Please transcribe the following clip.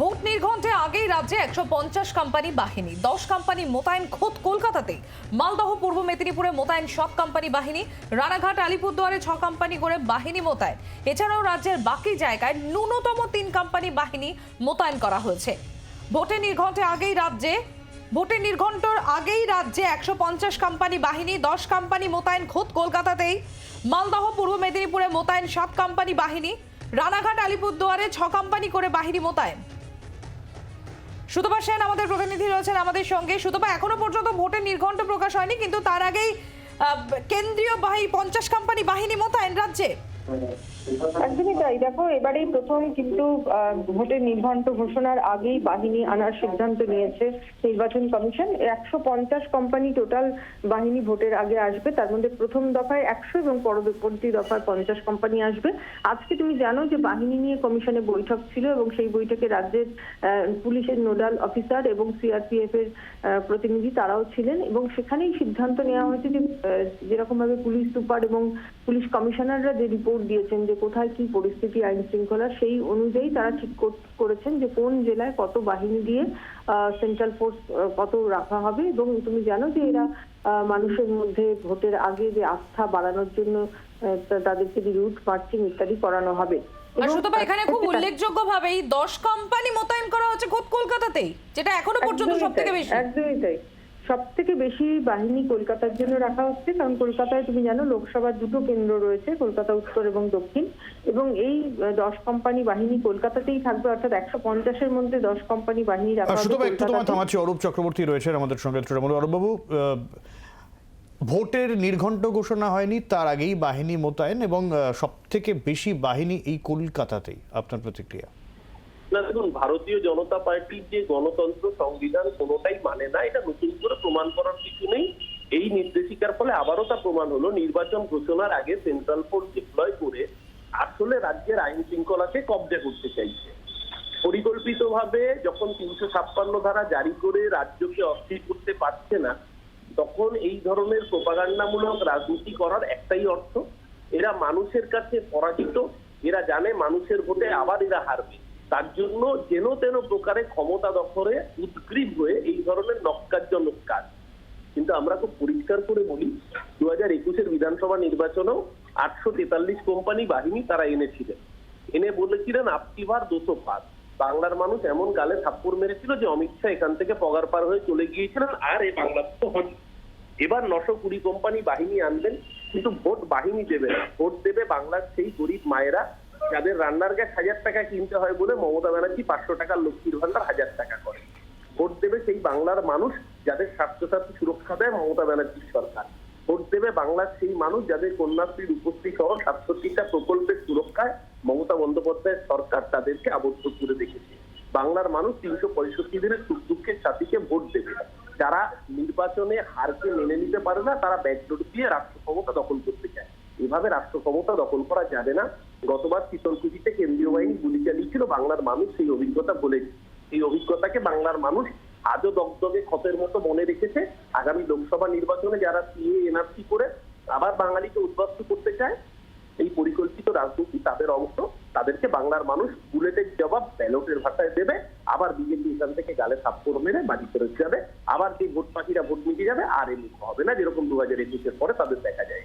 Vote নির্ঘণ্টে আগেই রাজ্যে একশো পঞ্চাশ কোম্পানি বাহিনী, দশ কোম্পানি মোতায়েন খোদ কলকাতাতেই মালদহ, পূর্ব মেদিনীপুরে মোতায়েন সব কোম্পানি বাহিনী, রানাঘাট, আলিপুরদুয়ারে ছ কোম্পানি করে বাহিনী মোতায়েন। এছাড়াও রাজ্যের বাকি জায়গায় ন্যূনতম তিন কোম্পানি বাহিনী মোতায়েন করা হয়েছে। ভোটে নির্ঘণ্টে আগেই রাজ্যে ভোটে নির্ঘণ্টর আগেই রাজ্যে একশো পঞ্চাশ কোম্পানি বাহিনী, দশ কোম্পানি মোতায়েন খোদ কলকাতাতেই। মালদহ, পূর্ব মেদিনীপুরে মোতায়েন সাত কোম্পানি বাহিনী, রানাঘাট, আলিপুরদুয়ারে ছ কোম্পানি করে বাহিনী মোতায়েন। সুতপা সেন আমাদের প্রতিনিধি রয়েছেন আমাদের সঙ্গে। সুতপা, এখনও পর্যন্ত ভোটের নির্ঘণ্ট প্রকাশ হয়নি, কিন্তু তার আগেই কেন্দ্রীয় বাহিনী পঞ্চাশ কোম্পানি বাহিনী মোতায়েন রাজ্যে। একদমই তাই। দেখো, এবারেই প্রথম কিন্তু ভোটের নির্ঘণ্ট ঘোষণার আগেই বাহিনী আনার সিদ্ধান্ত নিয়েছে নির্বাচন কমিশন। একশো পঞ্চাশ কোম্পানি টোটাল বাহিনী ভোটের আগে আসবে। তার মধ্যে প্রথম দফায় একশো এবং পরবর্তী দফায় পঞ্চাশ কোম্পানি আসবে। আজকে তুমি জানো যে বাহিনী নিয়ে কমিশনে বৈঠক ছিল এবং সেই বৈঠকে রাজ্যের পুলিশের নোডাল অফিসার এবং সিআরপিএফ এর প্রতিনিধি তারাও ছিলেন এবং সেখানেই সিদ্ধান্ত নেওয়া হয়েছে যে যেরকম ভাবে পুলিশ সুপার এবং পুলিশ কমিশনাররা যে রিপোর্ট দিয়েছেন যে কোথায় কি পরিস্থিতি আইন শৃঙ্খলা সেই অনুযায়ী তারা ঠিক করেছেন যে কোন জেলায় কত বাহিনী দিয়ে সেন্ট্রাল ফোর্স কত রাখা হবে এবং তুমি জানো যে এরা মানুষের মধ্যে ভোটের আগে যে আস্থা বাড়ানোর জন্য তাদেরকে রুট মার্চিং ইত্যাদি করানো হবে। সুতপা এখানে খুব উল্লেখযোগ্য ভাবেই দশ কোম্পানি মোতায়েন করা হচ্ছে খোদ কলকাতাতেই যেটা এখনও পর্যন্ত সব থেকে বেশি। একদমই তাই। সব থেকে বেশি বাহিনী কলকাতার জন্য রাখা হচ্ছে কারণ কলকাতায় তুমি জানো লোকসভার দুটো কেন্দ্র রয়েছে কলকাতা উত্তর এবং দক্ষিণ। এবং এই দশ কোম্পানি বাহিনী কলকাতাতেই থাকবে অর্থাৎ একশো পঞ্চাশের মধ্যে দশ কোম্পানি বাহিনী রাখা শুধু একটু তোমার থামাচ্ছি অরূপ চক্রবর্তী রয়েছে আমাদের সঙ্গে তৃণমূল অরূপবাবু ভোটের নির্ঘণ্ট ঘোষণা হয়নি তার আগেই বাহিনী মোতায়েন এবং সব থেকে বেশি বাহিনী এই কলকাতাতেই আপনার প্রতিক্রিয়া? না, দেখুন, ভারতীয় জনতা পার্টির যে গণতন্ত্র সংবিধান কোনোটাই মানে না, এটা নতুন করে প্রমাণ করার কিছু নেই। এই নির্দেশিকার ফলে আবারও তা প্রমাণ হলো, নির্বাচন ঘোষণার আগে সেন্ট্রাল ফোর্স ডিপ্লয় করে আসলে রাজ্যের আইন শৃঙ্খলাকে কবজা করতে চাইছে। পরিকল্পিতভাবে যখন তিনশো ছাপ্পান্ন ধারা জারি করে রাজ্যকে অস্থির করতে পারছে না, তখন এই ধরনের প্রপাগান্ডামূলক রাজনীতি করার একটাই অর্থ, এরা মানুষের কাছে পরাজিত, এরা জানে মানুষের ভোটে আবার এরা হারবে। তার জন্য যেন তেন প্রকারে ক্ষমতা দখলে উদ্গ্রীব হয়ে এই ধরনের নক্কারজনক কাজ। কিন্তু আমরা খুব পরিষ্কার করে বলি দু হাজার একুশের বিধানসভা নির্বাচনেও আটশো তেতাল্লিশ কোম্পানি বাহিনী তারা এনেছিলেন। এনে বলেছিলেন আপটিভার দুশো পাঁচ বাংলার মানুষ এমন গালে থাপ্পড় মেরেছিল যে অমিত শাহ এখান থেকে পগার পার হয়ে চলে গিয়েছিলেন, আর এই বাংলা তো হন এবার নশো কুড়ি কোম্পানি বাহিনী আনবেন কিন্তু ভোট বাহিনী দেবে না। ভোট দেবে বাংলার সেই গরিব মায়েরা যাদের রান্নার গ্যাস হাজার টাকা কিনতে হয় বলে মমতা ব্যানার্জি পাঁচশো টাকার লক্ষ্মীর ভান্ডার হাজার টাকা করে। ভোট দেবে সেই বাংলার মানুষ যাদের স্বাস্থ্যসাথী সুরক্ষা দেয় মমতা ব্যানার্জির সরকার। ভোট দেবে বাংলার সেই মানুষ যাদের কন্যাশ্রীর উপস্থিত সহ সাতষট্টিটা প্রকল্পের সুরক্ষায় মমতা বন্দ্যোপাধ্যায়ের সরকার তাদেরকে আবদ্ধ করে রেখেছে। বাংলার মানুষ তিনশো পঁয়ষট্টি দিনের সুখ দুঃখের সাথীকে ভোট দেবে। যারা নির্বাচনে হারকে মেনে নিতে পারে না, তারা ব্যাকডোর দিয়ে রাষ্ট্র ক্ষমতা দখল করতে চায়। এভাবে রাষ্ট্র ক্ষমতা দখল করা যাবে না। গতবার শীতলকুচিতে কেন্দ্রীয় বাহিনী গুলি চালিয়েছিল বাংলার মানুষ সেই অভিজ্ঞতা বলে এই অভিজ্ঞতাকে বাংলার মানুষ আজও দগদগে ক্ষতের মতো মনে রেখেছে। আগামী লোকসভা নির্বাচনে যারা সিএ, এনআরসি করে আবার বাঙালিকে উদ্বাস্তু করতে চায়, এই পরিকল্পিত রাজনীতি তাদের অংশ। তাদেরকে বাংলার মানুষ বুলেটের জবাব ব্যালটের ভাষায় দেবে। আবার বিজেপি এখান থেকে গালে থাপ্পড় মেরে বাড়ি ফেরত যাবে। আবার যে ভোট পাখিরা ভোট মিটে যাবে, আর এমনি হবে না। যেরকম দু হাজার একুশের পরে তাদের দেখা যায়।